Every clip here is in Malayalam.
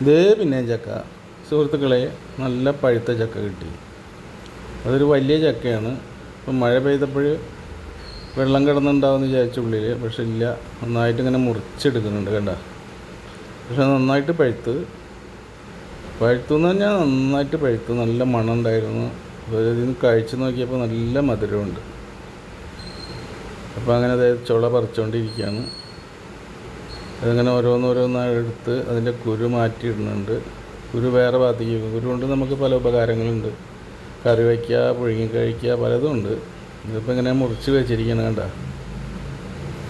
ഇതേ പിന്നെ ചക്ക. സുഹൃത്തുക്കളെ നല്ല പഴുത്ത ചക്ക കിട്ടി. അതൊരു വലിയ ചക്കയാണ്. ഇപ്പം മഴ പെയ്തപ്പോൾ വെള്ളം കിടന്നുണ്ടാവുമെന്ന് വിചാരിച്ച ഉള്ളിൽ പക്ഷെ ഇല്ല. നന്നായിട്ട് ഇങ്ങനെ മുറിച്ചെടുക്കുന്നുണ്ട് കണ്ട. പക്ഷെ നന്നായിട്ട് പഴുത്ത്. പഴുത്തു എന്ന് പറഞ്ഞാൽ നന്നായിട്ട് പഴുത്തു. നല്ല മണം ഉണ്ടായിരുന്നു. ഇതിന് ഇതിൽ നിന്ന് കഴിച്ച് നോക്കിയപ്പോൾ നല്ല മധുരമുണ്ട്. അപ്പോൾ അങ്ങനെ അതായത് ചുള പറിച്ചുകൊണ്ടിരിക്കുകയാണ് അതിങ്ങനെ ഓരോന്നോരോന്നായി എടുത്ത് അതിന്റെ കുരു മാറ്റിയിടുന്നുണ്ട്. കുരു വേറെ ഭാഗത്തേക്ക് കുരു കൊണ്ട് നമുക്ക് പല ഉപകാരങ്ങളുണ്ട്. കറി വയ്ക്കുക പുഴുങ്ങി കഴിക്കുക പലതും ഉണ്ട്. ഇതിപ്പോൾ ഇങ്ങനെ മുറിച്ച് വെച്ചിരിക്കണം കണ്ട.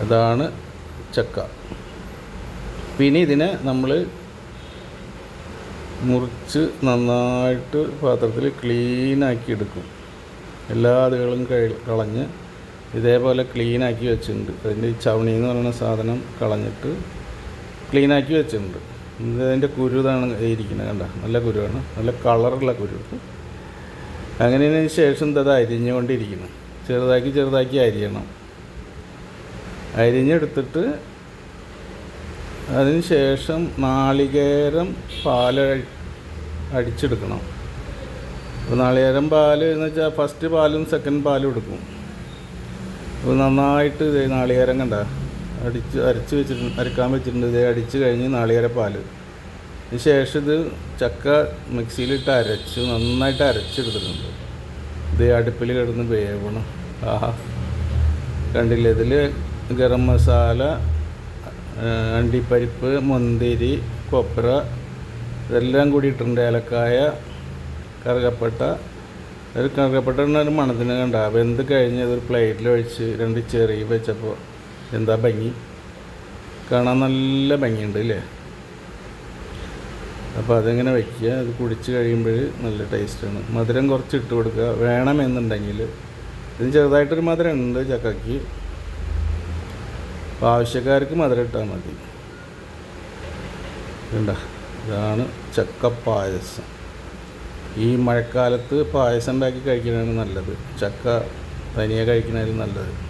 അതാണ് ചക്ക. പിന്നെ ഇതിനെ നമ്മൾ മുറിച്ച് നന്നായിട്ട് പാത്രത്തിൽ ക്ലീനാക്കി എടുക്കും. എല്ലാ അതുകളും കളഞ്ഞ് ഇതേപോലെ ക്ലീനാക്കി വെച്ചിട്ടുണ്ട്. അതിന്റെ ഈ ചവണി എന്ന് പറയുന്ന സാധനം കളഞ്ഞിട്ട് ക്ലീനാക്കി വെച്ചിട്ടുണ്ട്. ഇതിന്റെ കുരുതാണ് ഇരിക്കുന്നത് കണ്ട? നല്ല കുരുവാണ്. നല്ല കളറുള്ള കുരു. അങ്ങനെയതിന് ശേഷം ഇത് അരിഞ്ഞുകൊണ്ടിരിക്കുന്നു ചെറുതാക്കി ചെറുതാക്കി അരിയണം. അരിഞ്ഞെടുത്തിട്ട് അതിന് ശേഷം നാളികേരം പാൽ അടിച്ചെടുക്കണം. നാളികേരം പാൽ എന്ന് വെച്ചാൽ ഫസ്റ്റ് പാലും സെക്കൻഡ് പാലും എടുക്കും. അപ്പോൾ നന്നായിട്ട് ഇത് നാളികേരം കണ്ട? അടിച്ച് അരച്ച് വെച്ചിട്ടുണ്ട് അരക്കാൻ വെച്ചിട്ടുണ്ട്. ഇത് അടിച്ച് കഴിഞ്ഞ് നാളികേര പാൽ അതിന് ശേഷം ഇത് ചക്ക മിക്സിയിലിട്ട് അരച്ച് നന്നായിട്ട് അരച്ചെടുത്തിട്ടുണ്ട്. ഇത് അടുപ്പിൽ കിടന്ന് വേവണം. ആഹാ. കണ്ടില്ല? ഇതിൽ ഗരം മസാല അണ്ടിപ്പരിപ്പ് മുന്തിരി കൊപ്ര ഇതെല്ലാം കൂടി ഇട്ടിട്ടുണ്ട്. ഏലക്കായ കറുകപ്പട്ട ഒരു കറുകപ്പട്ട ഒരു മണത്തിന് കണ്ട. വെന്ത് കഴിഞ്ഞ് അതൊരു പ്ലേറ്റിൽ ഒഴിച്ച് രണ്ട് ചെറിയ വെച്ചപ്പോൾ എന്താ ഭംഗി? കാണാൻ നല്ല ഭംഗിയുണ്ട് അല്ലേ അപ്പോൾ അതിങ്ങനെ വയ്ക്കുക അത് കുടിച്ച് കഴിയുമ്പോൾ നല്ല ടേസ്റ്റാണ് മധുരം കുറച്ച് ഇട്ട് കൊടുക്കുക. വേണമെന്നുണ്ടെങ്കിൽ ഇതിന് ചെറുതായിട്ടൊരു മധുരം ഉണ്ട് ചക്കയ്ക്ക് അപ്പോൾ ആവശ്യക്കാർക്ക് മധുരം ഇട്ടാൽ മതി. ഇതാണ് ചക്ക പായസം. ഈ മഴക്കാലത്ത് പായസം ഉണ്ടാക്കി കഴിക്കുന്നതാണ് നല്ലത്. ചക്ക തനിയെ കഴിക്കുന്നതിലും നല്ലത്.